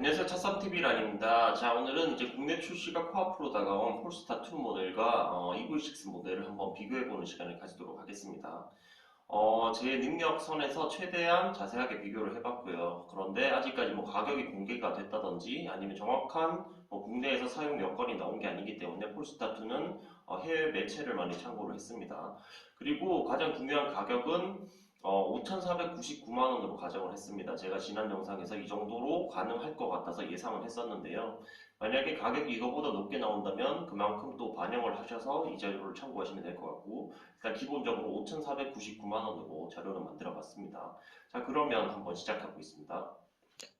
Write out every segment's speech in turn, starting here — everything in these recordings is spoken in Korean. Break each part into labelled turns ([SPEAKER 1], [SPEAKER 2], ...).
[SPEAKER 1] 안녕하세요. 차쌈TV란입니다. 자, 오늘은 이제 국내 출시가 코앞으로 다가온 폴스타 2 모델과 어, EV6 모델을 한번 비교해보는 시간을 가지도록 하겠습니다. 어, 제 능력 선에서 최대한 자세하게 비교를 해봤고요. 그런데 아직까지 뭐 가격이 공개가 됐다든지 아니면 정확한 뭐 국내에서 사용 여건이 나온 게 아니기 때문에 폴스타 2는 어, 해외 매체를 많이 참고를 했습니다. 그리고 가장 중요한 가격은 어, 5,499만 원으로 가정을 했습니다. 제가 지난 영상에서 이 정도로 가능할 것 같아서 예상을 했었는데요. 만약에 가격이 이거보다 높게 나온다면 그만큼 또 반영을 하셔서 이 자료를 참고하시면 될 것 같고 일단 기본적으로 5,499만 원으로 자료를 만들어 봤습니다. 자 그러면 한번 시작하고 있습니다.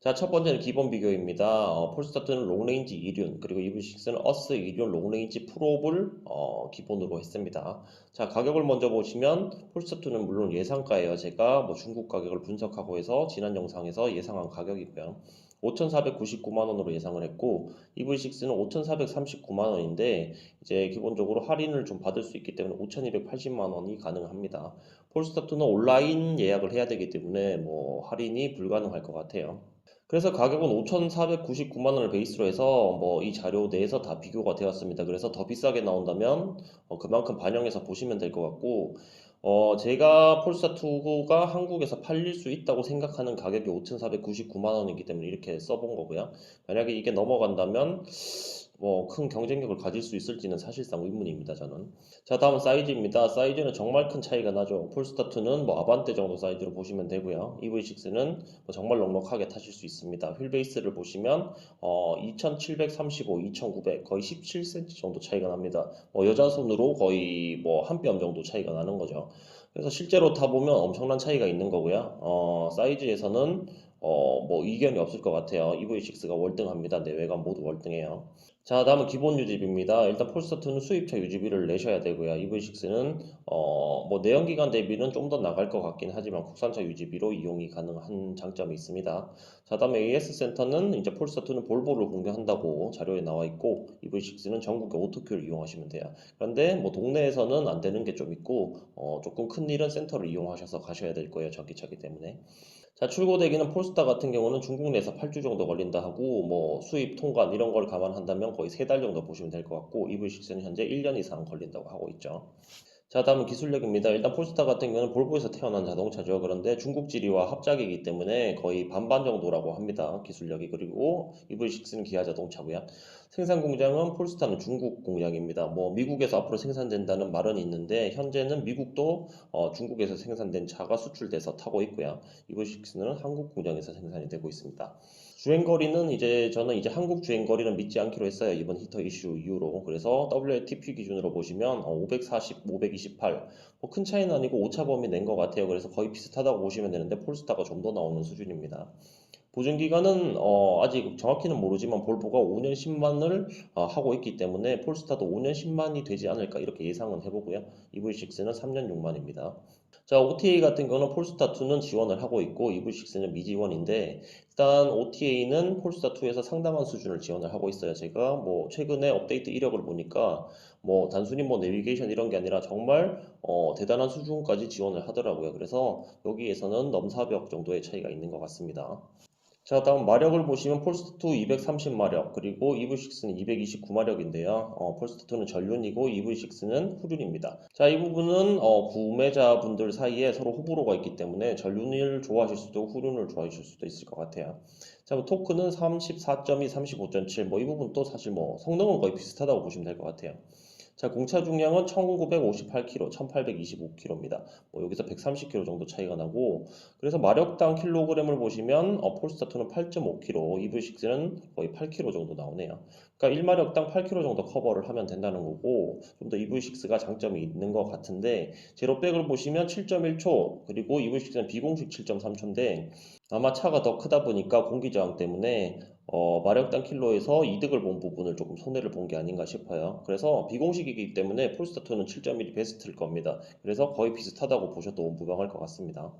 [SPEAKER 1] 자, 첫 번째는 기본 비교입니다. 어, 폴스타트는 롱레인지 2륜, 그리고 EV6는 어스 2륜 롱레인지 프로를 어, 기본으로 했습니다. 자, 가격을 먼저 보시면 폴스타트는 물론 예상가예요. 제가 뭐 중국 가격을 분석하고 해서 지난 영상에서 예상한 가격이고요. 5,499만 원으로 예상을 했고 EV6는 5,439만 원인데 이제 기본적으로 할인을 좀 받을 수 있기 때문에 5,280만 원이 가능합니다. 폴스타트는 온라인 예약을 해야 되기 때문에 뭐 할인이 불가능할 것 같아요. 그래서 가격은 5,499만 원을 베이스로 해서 뭐 이 자료 내에서 다 비교가 되었습니다. 그래서 더 비싸게 나온다면 어, 그만큼 반영해서 보시면 될 것 같고 어, 제가 폴스타2가 한국에서 팔릴 수 있다고 생각하는 가격이 5,499만 원이기 때문에 이렇게 써본 거고요. 만약에 이게 넘어간다면 뭐 큰 경쟁력을 가질 수 있을지는 사실상 의문입니다, 저는. 자, 다음은 사이즈입니다. 사이즈는 정말 큰 차이가 나죠. 폴스타2는 뭐 아반떼 정도 사이즈로 보시면 되고요. EV6는 뭐 정말 넉넉하게 타실 수 있습니다. 휠 베이스를 보시면 어, 2735, 2900 거의 17cm 정도 차이가 납니다. 뭐 여자 손으로 거의 뭐 한 뼘 정도 차이가 나는 거죠. 그래서 실제로 타보면 엄청난 차이가 있는 거고요. 어, 사이즈에서는 어, 뭐 이견이 없을 것 같아요. EV6가 월등합니다. 내외관 모두 월등해요. 자, 다음은 기본 유지비입니다. 일단 폴스타2는 수입차 유지비를 내셔야 되고요. EV6는 어, 뭐 내연기관 대비는 좀 더 나갈 것 같긴 하지만 국산차 유지비로 이용이 가능한 장점이 있습니다. 자, 다음에 AS 센터는 이제 폴스타2는 볼보를 공개한다고 자료에 나와 있고 EV6는 전국의 오토큐를 이용하시면 돼요. 그런데 뭐 동네에서는 안 되는 게 좀 있고 어, 조금 큰 일은 센터를 이용하셔서 가셔야 될 거예요. 전기차기 때문에. 자, 출고되기는 폴스타 같은 경우는 중국 내에서 8주 정도 걸린다 하고 뭐 수입 통관 이런 걸 감안한다면 거의 3달 정도 보시면 될 것 같고 EV6는 현재 1년 이상 걸린다고 하고 있죠. 자, 다음은 기술력입니다. 일단 폴스타 같은 경우는 볼보에서 태어난 자동차죠. 그런데 중국 지리와 합작이기 때문에 거의 반반 정도라고 합니다. 기술력이. 그리고 EV6는 기아 자동차고요. 생산 공장은 폴스타는 중국 공장입니다. 뭐 미국에서 앞으로 생산된다는 말은 있는데 현재는 미국도 어, 중국에서 생산된 차가 수출돼서 타고 있고요. EV6는 한국 공장에서 생산이 되고 있습니다. 주행거리는 이제 저는 이제 한국 주행거리는 믿지 않기로 했어요. 이번 히터 이슈 이후로. 그래서 WLTP 기준으로 보시면 540, 528. 뭐 큰 차이는 아니고 오차 범위 낸 것 같아요. 그래서 거의 비슷하다고 보시면 되는데 폴스타가 좀 더 나오는 수준입니다. 보증 기간은 어, 아직 정확히는 모르지만 볼보가 5년 10만을 어, 하고 있기 때문에 폴스타도 5년 10만이 되지 않을까 이렇게 예상은 해보고요. EV6는 3년 6만입니다. 자, OTA 같은 경우는 폴스타2는 지원을 하고 있고 EV6는 미지원인데 일단 OTA는 폴스타2에서 상당한 수준을 지원을 하고 있어요. 제가 뭐 최근에 업데이트 이력을 보니까 뭐 단순히 뭐 내비게이션 이런 게 아니라 정말 어, 대단한 수준까지 지원을 하더라고요. 그래서 여기에서는 넘사벽 정도의 차이가 있는 것 같습니다. 자, 다음 마력을 보시면 폴스타2 230마력, 그리고 EV6는 229마력인데요. 어, 폴스타2는 전륜이고 EV6는 후륜입니다. 자, 이 부분은 어, 구매자분들 사이에 서로 호불호가 있기 때문에 전륜을 좋아하실 수도 후륜을 좋아하실 수도 있을 것 같아요. 자, 뭐 토크는 34.2, 35.7, 뭐 이 부분도 사실 뭐 성능은 거의 비슷하다고 보시면 될 것 같아요. 자, 공차 중량은 1958kg, 1825kg입니다. 뭐 여기서 130kg 정도 차이가 나고, 그래서 마력당 킬로그램을 보시면 어, 폴스타2는 8.5kg, EV6는 거의 8kg 정도 나오네요. 그러니까 1마력당 8kg 정도 커버를 하면 된다는 거고, 좀 더 EV6가 장점이 있는 것 같은데, 제로백을 보시면 7.1초, 그리고 EV6는 비공식 7.3초인데, 아마 차가 더 크다 보니까 공기 저항 때문에 어, 마력당 킬로에서 이득을 본 부분을 조금 손해를 본 게 아닌가 싶어요. 그래서 비공식이기 때문에 폴스타2는 7.1이 베스트일 겁니다. 그래서 거의 비슷하다고 보셔도 무방할 것 같습니다.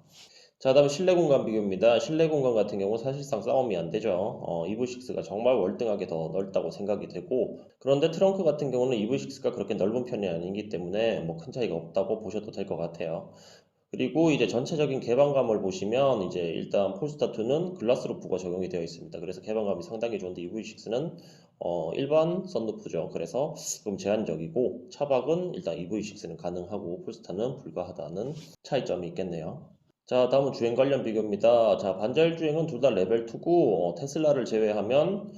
[SPEAKER 1] 자, 다음 실내 공간 비교입니다. 실내 공간 같은 경우 사실상 싸움이 안 되죠. 어, EV6가 정말 월등하게 더 넓다고 생각이 되고, 그런데 트렁크 같은 경우는 EV6가 그렇게 넓은 편이 아니기 때문에 뭐 큰 차이가 없다고 보셔도 될 것 같아요.
[SPEAKER 2] 그리고 이제 전체적인 개방감을 보시면 이제 일단 폴스타2는 글라스 루프가 적용이 되어 있습니다. 그래서 개방감이 상당히 좋은데 EV6는 어, 일반 썬루프죠. 그래서 좀 제한적이고 차박은 일단 EV6는 가능하고 폴스타는 불가하다는 차이점이 있겠네요. 자, 다음은 주행 관련 비교입니다. 자, 반자율 주행은 둘 다 레벨 2고 테슬라를 제외하면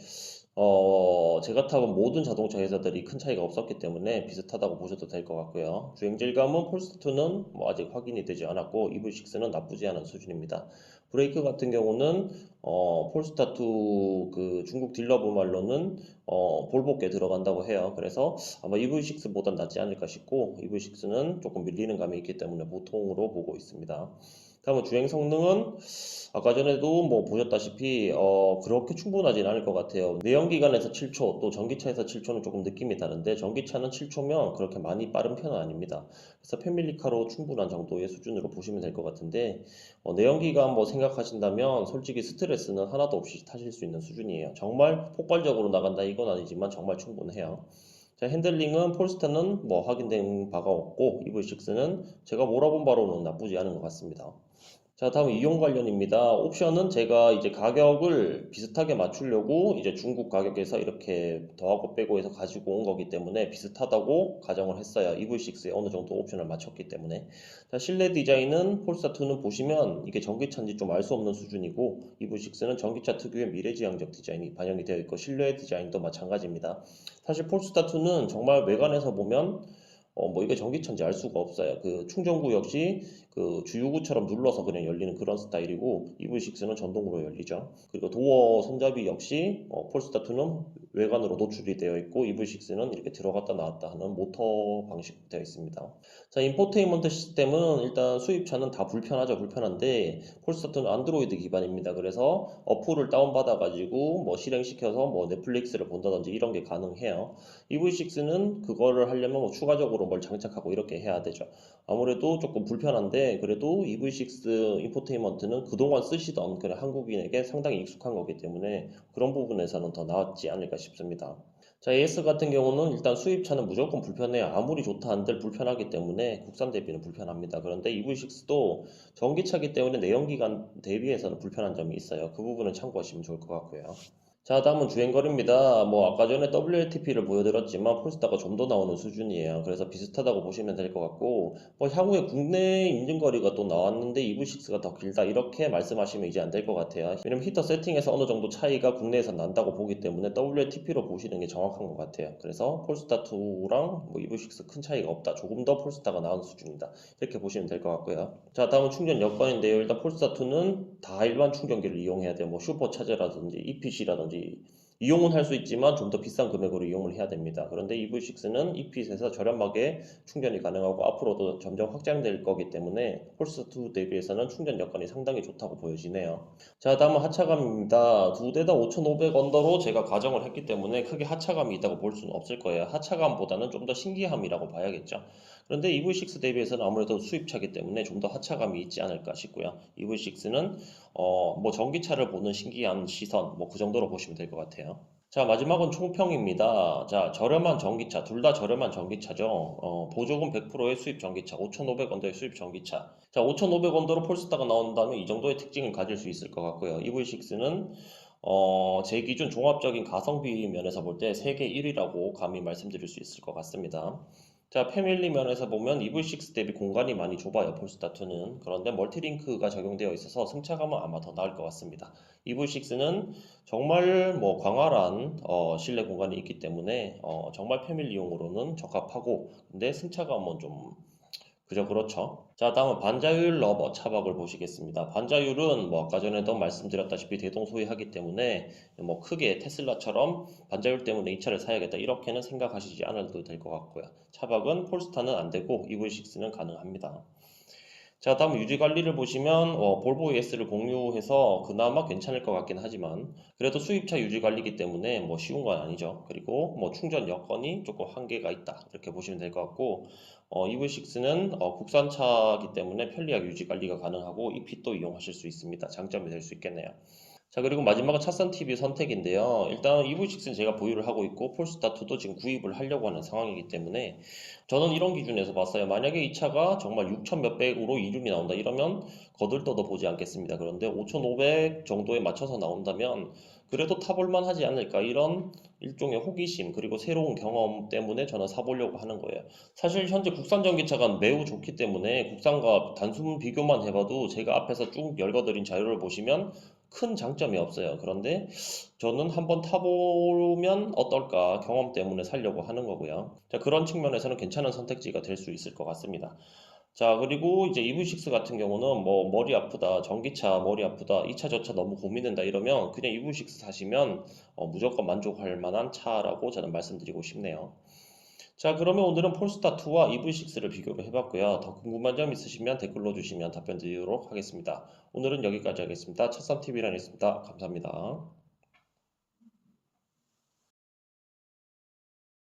[SPEAKER 2] 어, 제가 타본 모든 자동차 회사들이 큰 차이가 없었기 때문에 비슷하다고 보셔도 될 것 같고요. 주행 질감은 폴스타2는 뭐 아직 확인이 되지 않았고 EV6는 나쁘지 않은 수준입니다. 브레이크 같은 경우는 어, 폴스타2 그 중국 딜러부 말로는 어, 볼복에 들어간다고 해요. 그래서 아마 EV6보단 낫지 않을까 싶고 EV6는 조금 밀리는 감이 있기 때문에 보통으로 보고 있습니다. 다음은 주행 성능은 아까 전에도 뭐 보셨다시피 어, 그렇게 충분하진 않을 것 같아요. 내연기관에서 7초, 또 전기차에서 7초는 조금 느낌이 다른데 전기차는 7초면 그렇게 많이 빠른 편은 아닙니다. 그래서 패밀리카로 충분한 정도의 수준으로 보시면 될 것 같은데 어, 내연기관 뭐 생각하신다면 솔직히 스트레스는 하나도 없이 타실 수 있는 수준이에요. 정말 폭발적으로 나간다 이건 아니지만 정말 충분해요. 자, 핸들링은 폴스타는 뭐 확인된 바가 없고 EV6는 제가 몰아본 바로는 나쁘지 않은 것 같습니다. 자, 다음 이용 관련입니다. 옵션은 제가 이제 가격을 비슷하게 맞추려고 이제 중국 가격에서 이렇게 더하고 빼고 해서 가지고 온 거기 때문에 비슷하다고 가정을 했어요. EV6에 어느 정도 옵션을 맞췄기 때문에. 자, 실내 디자인은 폴스타2는 보시면 이게 전기차인지 좀 알 수 없는 수준이고 EV6는 전기차 특유의 미래지향적 디자인이 반영이 되어 있고 실내 디자인도 마찬가지입니다. 사실 폴스타2는 정말 외관에서 보면 어, 뭐 이게 전기차인지 알 수가 없어요. 그 충전구 역시 그 주유구처럼 눌러서 그냥 열리는 그런 스타일이고 EV6는 전동으로 열리죠. 그리고 도어 손잡이 역시 어, 폴스타2는 외관으로 노출이 되어 있고 EV6는 이렇게 들어갔다 나왔다 하는 모터 방식 되어 있습니다. 자, 인포테인먼트 시스템은 일단 수입차는 다 불편하죠. 불편한데 폴스타트는 안드로이드 기반입니다. 그래서 어플을 다운받아 가지고 뭐 실행시켜서 뭐 넷플릭스를 본다든지 이런 게 가능해요. EV6는 그거를 하려면 뭐 추가적으로 뭘 장착하고 이렇게 해야 되죠. 아무래도 조금 불편한데 그래도 EV6 인포테인먼트는 그동안 쓰시던 그런 한국인에게 상당히 익숙한 거기 때문에 그런 부분에서는 더 나았지 않을까 싶습니다. 자, AS 같은 경우는 일단 수입차는 무조건 불편해요. 아무리 좋다 한들 불편하기 때문에 국산 대비는 불편합니다. 그런데 EV6도 전기차기 때문에 내연기관 대비해서는 불편한 점이 있어요. 그 부분은 참고하시면 좋을 것 같고요. 자, 다음은 주행거리입니다. 뭐 아까 전에 WLTP를 보여드렸지만 폴스타가 좀 더 나오는 수준이에요. 그래서 비슷하다고 보시면 될 것 같고 뭐 향후에 국내 인증거리가 또 나왔는데 EV6가 더 길다 이렇게 말씀하시면 이제 안 될 것 같아요. 왜냐면 히터 세팅에서 어느 정도 차이가 국내에서 난다고 보기 때문에 WLTP로 보시는 게 정확한 것 같아요. 그래서 폴스타2랑 뭐 EV6 큰 차이가 없다. 조금 더 폴스타가 나은 수준이다. 이렇게 보시면 될 것 같고요. 자, 다음은 충전 여건인데요. 일단 폴스타2는 다 일반 충전기를 이용해야 돼요. 뭐 슈퍼차저라든지 EPC라든지 이용은 할 수 있지만 좀 더 비싼 금액으로 이용을 해야 됩니다. 그런데 EV6는 EPC에서 저렴하게 충전이 가능하고 앞으로도 점점 확장될 거기 때문에 폴스타2 대비해서는 충전 여건이 상당히 좋다고 보여지네요. 자, 다음은 하차감입니다. 두 대 다 5,500원더로 제가 가정을 했기 때문에 크게 하차감이 있다고 볼 수는 없을 거예요. 하차감보다는 좀 더 신기함이라고 봐야겠죠. 그런데 EV6 대비해서는 아무래도 수입차기 때문에 좀 더 하차감이 있지 않을까 싶고요. EV6는 어, 뭐 전기차를 보는 신기한 시선, 뭐 그 정도로 보시면 될 것 같아요. 자, 마지막은 총평입니다. 자, 저렴한 전기차, 둘 다 저렴한 전기차죠. 어, 보조금 100%의 수입 전기차, 5,500원대의 수입 전기차. 자, 5,500원대로 폴스타가 나온다면 이 정도의 특징을 가질 수 있을 것 같고요. EV6는 어, 제 기준 종합적인 가성비 면에서 볼 때 세계 1위라고 감히 말씀드릴 수 있을 것 같습니다. 자, 패밀리 면에서 보면 EV6 대비 공간이 많이 좁아요, 폴스타2는. 그런데 멀티링크가 적용되어 있어서 승차감은 아마 더 나을 것 같습니다. EV6는 정말 뭐 광활한 어, 실내 공간이 있기 때문에 어, 정말 패밀리용으로는 적합하고 근데 승차감은 좀 그죠 그렇죠. 자 다음은 반자율 러버 차박을 보시겠습니다. 반자율은 뭐 아까 전에도 말씀드렸다시피 대동소이하기 때문에 뭐 크게 테슬라처럼 반자율 때문에 이 차를 사야겠다 이렇게는 생각하시지 않아도 될 것 같고요. 차박은 폴스타는 안 되고 EV6는 가능합니다. 자, 다음 유지 관리를 보시면 어, 볼보 ES를 공유해서 그나마 괜찮을 것 같긴 하지만 그래도 수입차 유지 관리기 때문에 뭐 쉬운 건 아니죠. 그리고 뭐 충전 여건이 조금 한계가 있다 이렇게 보시면 될 것 같고 어, EV6는 어, 국산차이기 때문에 편리하게 유지 관리가 가능하고 EP도 이용하실 수 있습니다. 장점이 될 수 있겠네요. 자, 그리고 마지막은 차선 TV 선택인데요. 일단 EV6는 제가 보유를 하고 있고 폴스타2도 지금 구입을 하려고 하는 상황이기 때문에 저는 이런 기준에서 봤어요. 만약에 이 차가 정말 6천 몇백으로 이륜이 나온다 이러면 거들떠도 보지 않겠습니다. 그런데 5,500 정도에 맞춰서 나온다면 그래도 타볼만 하지 않을까 이런 일종의 호기심 그리고 새로운 경험 때문에 저는 사보려고 하는 거예요. 사실 현재 국산 전기차가 매우 좋기 때문에 국산과 단순 비교만 해봐도 제가 앞에서 쭉 열거드린 자료를 보시면 큰 장점이 없어요. 그런데 저는 한번 타보면 어떨까 경험 때문에 살려고 하는 거고요. 자, 그런 측면에서는 괜찮은 선택지가 될 수 있을 것 같습니다. 자, 그리고 이제 EV6 같은 경우는 뭐 머리 아프다, 전기차 머리 아프다, 이차저차 너무 고민된다 이러면 그냥 EV6 사시면 어, 무조건 만족할 만한 차라고 저는 말씀드리고 싶네요. 자, 그러면 오늘은 폴스타 2와 EV6를 비교를 해봤고요. 더 궁금한 점 있으시면 댓글로 주시면 답변 드리도록 하겠습니다. 오늘은 여기까지 하겠습니다. 차선TV라는 있습니다. 감사합니다.